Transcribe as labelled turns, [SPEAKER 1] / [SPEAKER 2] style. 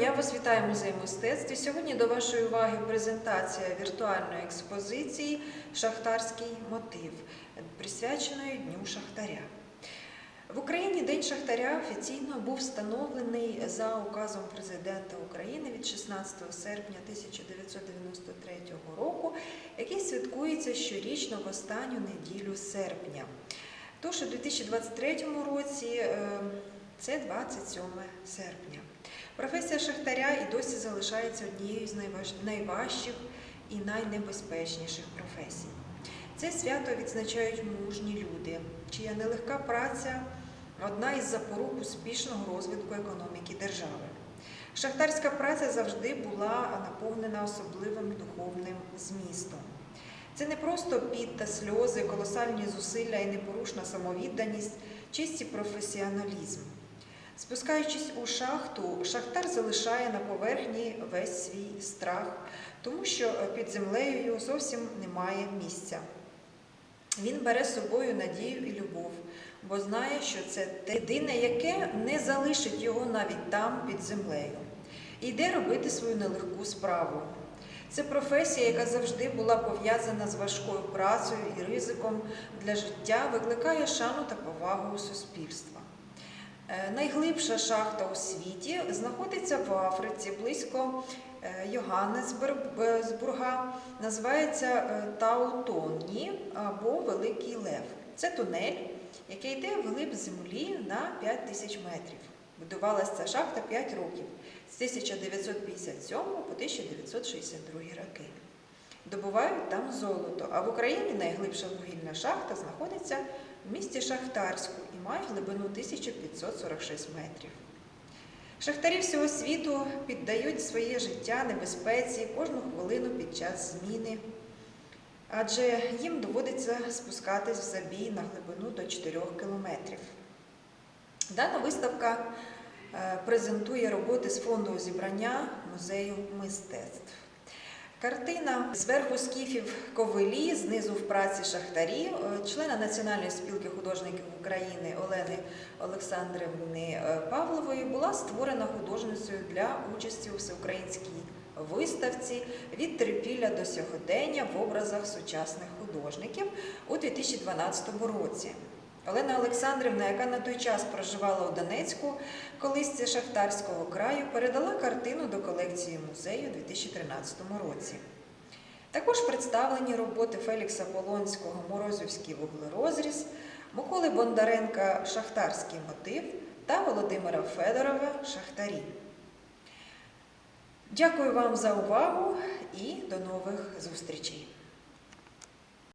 [SPEAKER 1] дня вас вітає музей мистецтв. Сьогодні до вашої уваги презентація віртуальної експозиції Шахтарський мотив, присвяченої Дню Шахтаря. В Україні День Шахтаря офіційно був встановлений за указом президента України від 16 серпня 1993 року, який святкується щорічно в останню неділю серпня. Тож у 2023 році е, це 27 серпня. Професія шахтаря і досі залишається однією з найважчих і найнебезпечніших професій. Це свято відзначають мужні люди, чия нелегка праця одна із запорук успішного розвитку економіки держави. Шахтарська праця завжди була наповнена особливим духовним змістом. Це не просто піт та сльози, колосальні зусилля і непорушна самовідданість, чисті професіоналізм. Спускаючись у шахту, шахтар залишає на поверхні весь свій страх, тому що під землею зовсім немає місця. Він бере з собою надію і любов, бо знає, що це те єдине, яке не залишить його навіть там, під землею. І йде робити свою нелегку справу. Це професія, яка завжди була пов'язана з важкою працею і ризиком для життя, викликає шану та повагу у суспільства. Е, Найглибша шахта у світі знаходиться в Африці, близько е, Йоганнесбурга. Називається е, Таутонні або Великий Лев. Це тунель, який йде вглиб землі на 5 тисяч метрів. Будувалася ця шахта 5 років з 1957 по 1962 роки. Добувають там золото, а в Україні найглибша вугільна шахта знаходиться в місті Шахтарську і має глибину 1546 метрів. Шахтарі всього світу піддають своє життя небезпеці кожну хвилину під час зміни, адже їм доводиться спускатись в забій на глибину до 4 кілометрів. Дана виставка е, презентує роботи з фонду зібрання музею мистецтв. Картина зверху скіфів ковилі, знизу в праці шахтарі, члена Національної спілки художників України Олени Олександрівни е, Павлової була створена художницею для участі у всеукраїнській виставці від терпілля до сьогодення в образах сучасних художників у 2012 році. Олена Олександрівна, яка на той час проживала у Донецьку, колись Шахтарського краю, передала картину до колекції музею у 2013 році. Також представлені роботи Фелікса Полонського Морозівський вуглерозріз, Миколи Бондаренка Шахтарський мотив та Володимира Федорова Шахтарі. Дякую вам за увагу і до нових зустрічей!